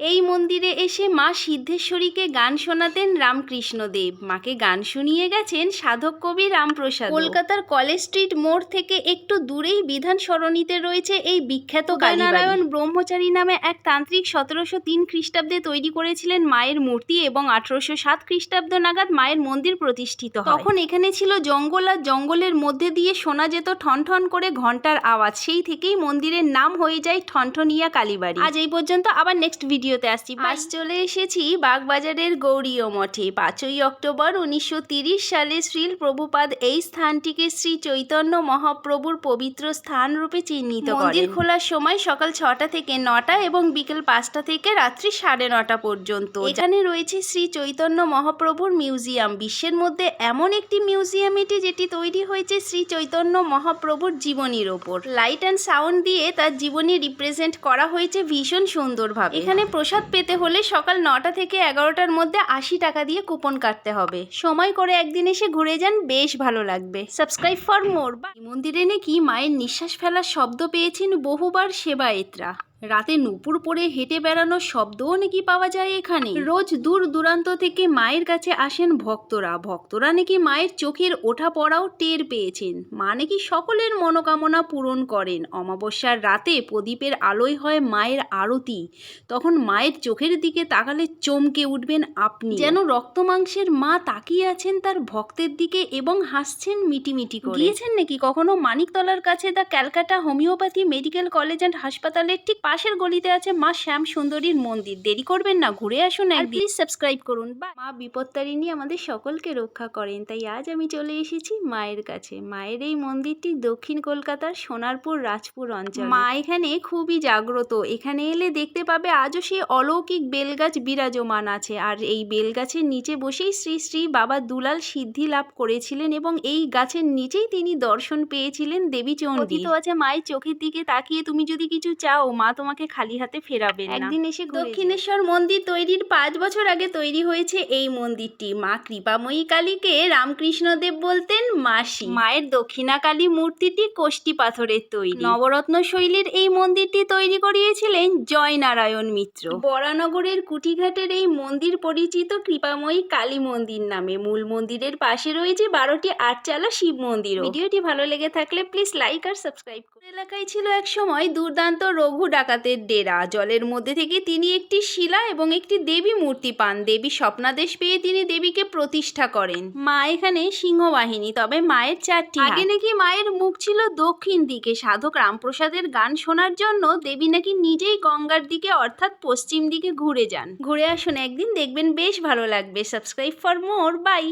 এই মন্দিরে এসে মা সিদ্ধেশ্বরীকে গান শোনাতেন রামকৃষ্ণদেব। মাকে গান শুনিয়ে গেছেন সাধক কবি রামপ্রসাদ। কলকাতার কলেজ স্ট্রিট মোড় থেকে একটু দূরেই বিধান সরণিতে রয়েছে এই বিখ্যাত নারায়ণ ব্রহ্মচারী নামে এক তান্ত্রিক সতেরোশো তিন খ্রিস্টাব্দে তৈরি করেছিলেন মায়ের মূর্তি এবং আঠারোশো সাত খ্রিস্টাব্দ নাগাদ মায়ের মন্দির প্রতিষ্ঠিত তখন এখানে ছিল জঙ্গল আর জঙ্গলের মধ্যে দিয়ে শোনা যেত ঠন ঠন করে ঘণ্টার আওয়াজ। সেই থেকেই মন্দিরের নাম হয়ে যায় ঠনঠনিয়া কালীবাড়ি। আজ এই পর্যন্ত আবার নেক্সট ভিডিওতে আসছি। আজ চলে এসেছি বাগবাজারের গৌরীয় মঠে। পাঁচই অক্টোবর উনিশশো সালে শ্রীল প্রভুপাদ এই স্থানটিকে শ্রী চৈতন্য মহাপ্রভুর পবিত্র স্থান রূপে চিহ্নিত মন্দির খোলার সময় সকাল ছটা থেকে নটা এবং বিকেল পাঁচটা থেকে রাত্রি সাড়ে নটা পর্যন্ত। এখানে রয়েছে শ্রী চৈতন্য মহাপ্রভুর মিউজিয়াম। বিশ্বের মধ্যে এমন একটি মিউজিয়াম এটি যেটি তৈরি হয়েছে শ্রী চৈতন্য মহাপ্রভুর জীবনীর ওপর। লাইট অ্যান্ড সাউন্ড দিয়ে তার জীবনী রিপ্রেজেন্ট করা হয়েছে ভীষণ সুন্দরভাবে। এখানে প্রসাদ পেতে হলে সকাল নটা থেকে এগারোটার মধ্যে আশি টাকা দিয়ে কুপন কাটতে হবে। সময় করে একদিন এসে ঘুরে যান, বেশ ভালো লাগবে। সাবস্ক্রাইব ফর মোর বা মন্দিরে নাকি মায়ের নিঃশ্বাস ফেলার শব্দ পেয়েছেন বহুবার সেবায়েতরা। রাতে নুপুর পরে হেঁটে বেড়ানোর শব্দও নাকি পাওয়া যায় এখানে। রোজ দূর দূরান্ত থেকে মায়ের কাছে আসেন ভক্তরা। ভক্তরা নাকি মায়ের চোখের ওঠা পড়াও টের পেয়েছেন। মা নাকি সকলের মনোকামনা পূরণ করেন। অমাবস্যার রাতে প্রদীপের আলোয় হয় মায়ের আরতি। তখন মায়ের চোখের দিকে তাকালে চমকে উঠবেন আপনি। যেন রক্ত মাংসের মা তাকিয়ে আছেন তার ভক্তের দিকে এবং হাসছেন মিটিমিটি করে। গিয়েছেন নাকি কখনো মানিকতলার কাছে the Calcutta homeopathy medical college and হাসপাতালের ঠিক পাশের গলিতে আছে মা শ্যাম সুন্দরীর মন্দির। দেরি করবেন না ঘুরে আসুন এক প্লিজ সাবস্ক্রাইব করুন। বা মা বিপত্তারিণী আমাদের সকলকে রক্ষা করেন। তাই আজ আমি চলে এসেছি মায়ের কাছে। মায়ের এই মন্দিরটি দক্ষিণ কলকাতার সোনারপুর রাজপুর অঞ্চল। মা এখানে খুবই জাগ্রত। এখানে এলে দেখতে পাবে আজও সেই অলৌকিক বেলগাছ বিরাজমান আছে। আর এই বেলগাছের নিচে বসেই শ্রী শ্রী বাবা দুলাল সিদ্ধি লাভ করেছিলেন এবং এই গাছের নিচেই তিনি দর্শন পেয়েছিলেন দেবী চণ্ডী তো আছে মায়ের চোখের দিকে তাকিয়ে তুমি যদি কিছু চাও মা তোমাকে খালি হাতে ফেরাবে একদিন এসে দক্ষিণেশ্বর মন্দির তৈরির পাঁচ বছর আগে তৈরি হয়েছে এই মন্দিরটি। মা কৃপাময়ী কালীকে রামকৃষ্ণদেব বলতেন মাসি। মায়ের দক্ষিণা কালী মূর্তিটি কোষ্টি পাথরের তৈরি। নবরত্ন শৈলীর এই মন্দিরটি তৈরি করিয়েছিলেন জয়নারায়ণ মিত্র। বরানগরের কুটিঘাটের এই মন্দির পরিচিত কৃপাময়ী কালী মন্দির নামে। মূল মন্দিরের পাশে রয়েছে বারোটি আটচালা শিব মন্দির ভিডিওটি ভালো লেগে থাকলে প্লিজ লাইক আর সাবস্ক্রাইব এলাকায় ছিল এক সময় দুর্দান্ত রঘু ডাকাতের ডেরা। জলের মধ্যে থেকে তিনি একটি শিলা এবং একটি দেবী মূর্তি পান। দেবী স্বপ্নাদেশ পেয়ে তিনি দেবীকে প্রতিষ্ঠা করেন। মা এখানে সিংহবাহিনী, তবে মায়ের চারটি আগে নাকি মায়ের মুখ ছিল দক্ষিণ দিকে। সাধক রামপ্রসাদের গান শোনার জন্য দেবী নাকি নিজেই গঙ্গার দিকে, অর্থাৎ পশ্চিম দিকে ঘুরে যান। ঘুরে আসুন, একদিন দেখবেন বেশ ভালো লাগবে। Subscribe for more. বাই।